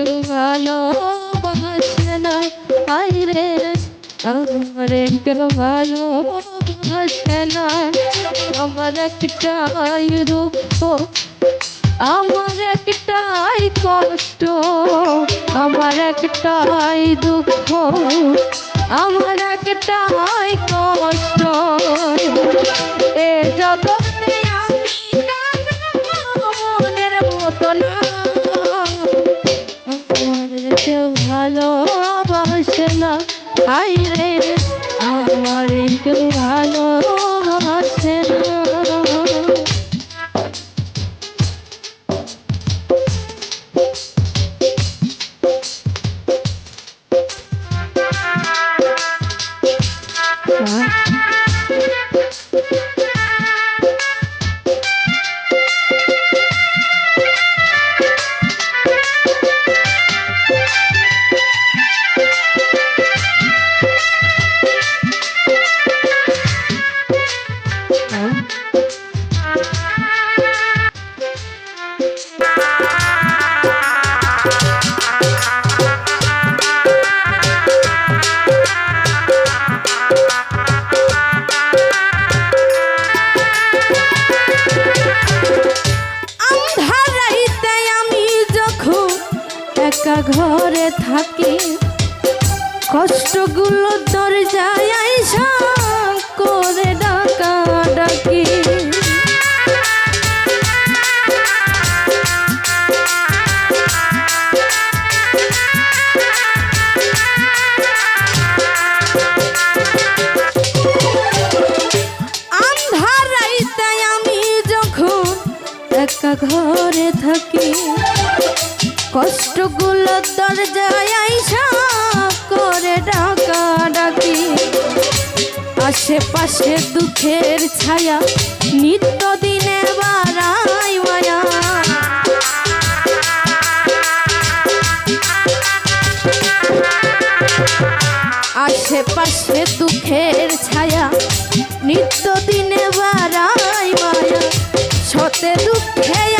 কেউ ভালোবাসে না আইরে আমার কেউ ভালোবাসে না আমার একটাই দুঃখ, আমার একটাই কষ্ট, আমার একটাই দুঃখ, আমার একটাই কষ্ট। এ জগতে আমি মনের মতো না। না একা ঘরে থাকি কষ্টগুলো দরজায় আইসা করে ডাকা। যখন একা ঘরে থাকি কষ্টগুলো দরজায় আইসা করে ডাকি আশেপাশে দুঃখের ছায়া নিত্য দিনে বাড়াই মায়া। আশেপাশে দুঃখের ছায়া নিত্য দিনে বাড়াই মায়া। সতে দুঃখে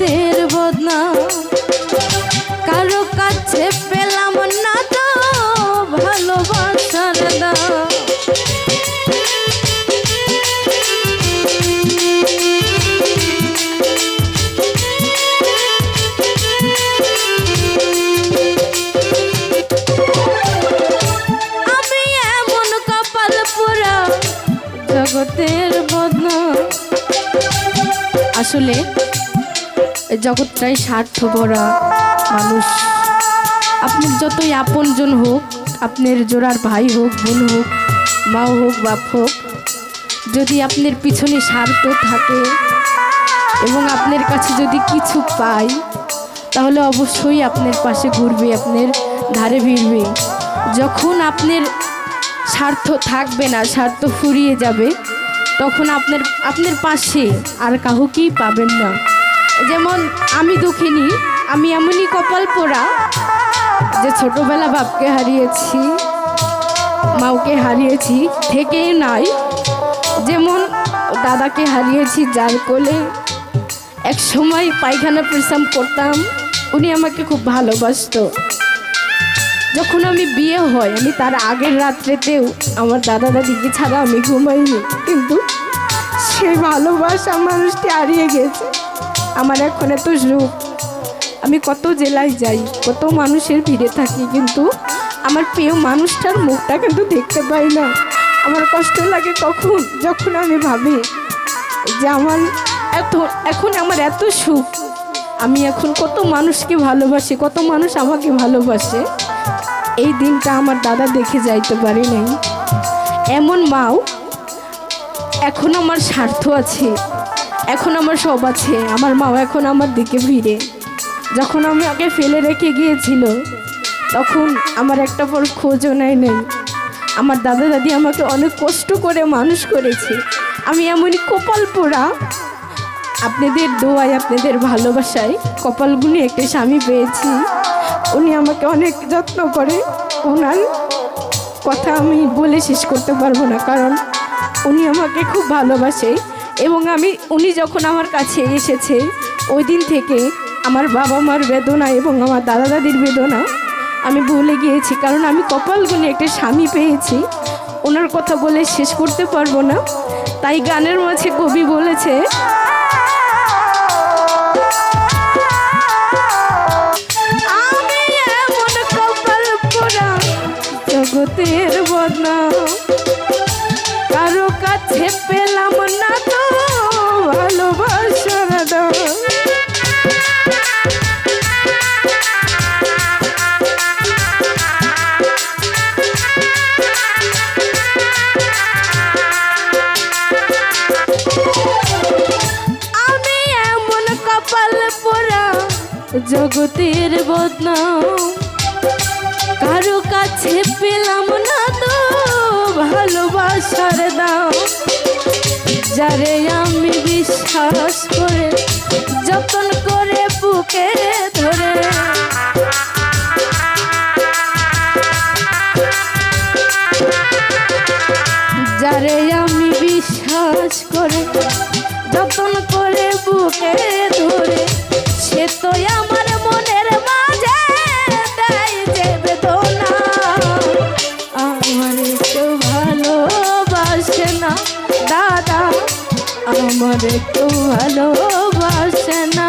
জগতের বদনাম কারও কাছে পেলাম না তো ভালোবাসার পোড়া জগতের বদনাম আসলে জগৎটাই স্বার্থ স্বার্থপরা মানুষ। আপনি যতই আপনজন হোক, আপনার জোড়ার ভাই হোক, বোন হোক, মা হোক, বাপ হোক, যদি আপনার পিছনে স্বার্থ থাকে এবং আপনার কাছে যদি কিছু পাই, তাহলে অবশ্যই আপনার পাশে ঘুরবে, আপনার ধারে ভিড়বে। যখন আপনার স্বার্থ থাকবে না, স্বার্থ ফুরিয়ে যাবে, তখন আপনার আপনার পাশে আর কাউকেই পাবেন না। যেমন আমি দুঃখিনী, আমি এমনই কপাল পোড়া যে ছোটবেলা বাপকে হারিয়েছি, মাওকে হারিয়েছি থেকে নাই। যেমন দাদাকে হারিয়েছি যার কোলে, এক সময় পায়খানা পরিশ্রম করতাম, উনি আমাকে খুব ভালোবাসতো। যখন আমি বিয়ে হয়, আমি তার আগের রাত্রেতেও আমার দাদা দাদিকে ছাড়া আমি ঘুমাইনি। কিন্তু সেই ভালোবাসা মানুষটি হারিয়ে গেছে। আমার এখন এত সুখ আমি কত জেলায় যাই, কত মানুষের ভিড়ে থাকি, কিন্তু আমার প্রিয় মানুষটার মুখটা কিন্তু দেখতে পাই না। আমার কষ্ট লাগে কখন যখন আমি ভাবি যে আমার এত, এখন আমার এত সুখ। আমি এখন কত মানুষকে ভালোবাসি, কত মানুষ আমাকে ভালোবাসে। এই দিনটা আমার দাদা দেখে যাইতে পারি নাই। এমন মাও এখন আমার স্বার্থ আছে। এখন আমার সব আছে, আমার মাও এখন আমার দিকে ভিড়ে যখন আমি আগে ফেলে রেখে গিয়েছিল, তখন আমার একটা পর খোঁজও নেয় নেই। আমার দাদা দাদি আমাকে অনেক কষ্ট করে মানুষ করেছে। আমি এমনই কপাল পোড়া। আপনাদের দোয়ায়, আপনাদের ভালোবাসায় কপালগুনি একটা স্বামী পেয়েছি। উনি আমাকে অনেক যত্ন করে। ওনার কথা আমি বলে শেষ করতে পারব না, কারণ উনি আমাকে খুব ভালোবাসে। এবং আমি, উনি যখন আমার কাছে এসেছে, ওই দিন থেকে আমার বাবা মার বেদনা এবং আমার দাদা দাদির বেদনা আমি ভুলে গিয়েছি। কারণ আমি কপালগুনি একটা স্বামী পেয়েছি। ওনার কথা বলে শেষ করতে পারব না। তাই গানের মাঝে কবি বলেছে কপাল জগতের বদনাম কারও কাছে পেলাম না জগতের বদনাম। কারও কাছে পেলাম না তো ভালোবাসার দাম। যারে আমি বিশ্বাস করে যতন করে বুকে ধরে। যারে আমি বিশ্বাস করে যতন করে বুকে ধরে, সে তো আমার আমার কেউ ভালোবাসে না।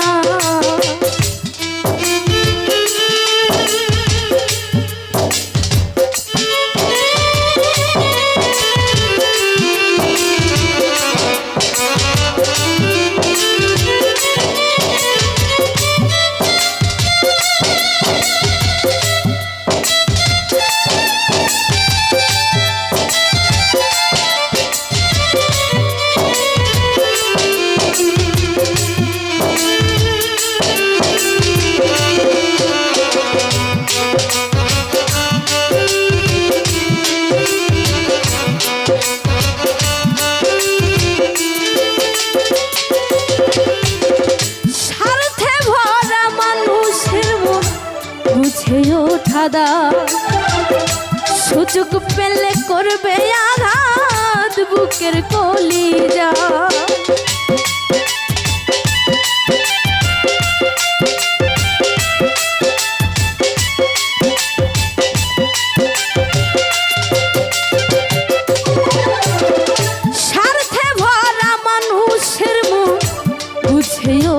সুযোগ পেলে করবে আঘাত বুকের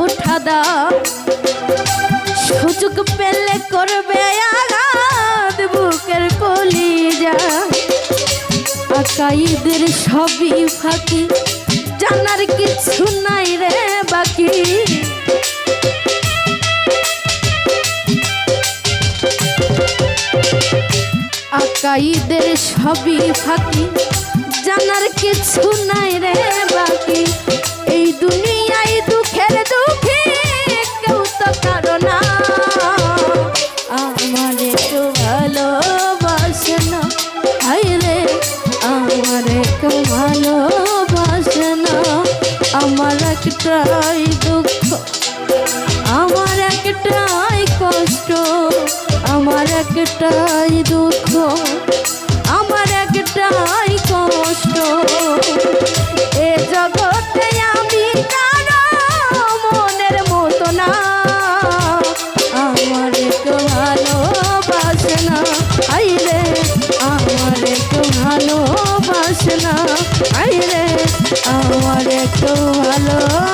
ওঠা দা। সুযোগ পেলে করবে আকাইদের সবই ফাঁকি, জানার কিছু নাই রে বাকি। আকাইদের সবই ফাঁকি, জানার কিছু নাই রে বাকি। এই দুনিয়ায় দুঃখের দুঃখী কেউ তো কারও না। আমার একটাই দুঃখ। আমার একটাই কষ্ট, আমার একটাই দুঃখ, আমার একটাই কষ্ট। এ জগতে আমি মনের মতো না, আমার একটু ভালোবাসে না। আইরে, আমার একটু ভালোবাসে না। একটু ভালো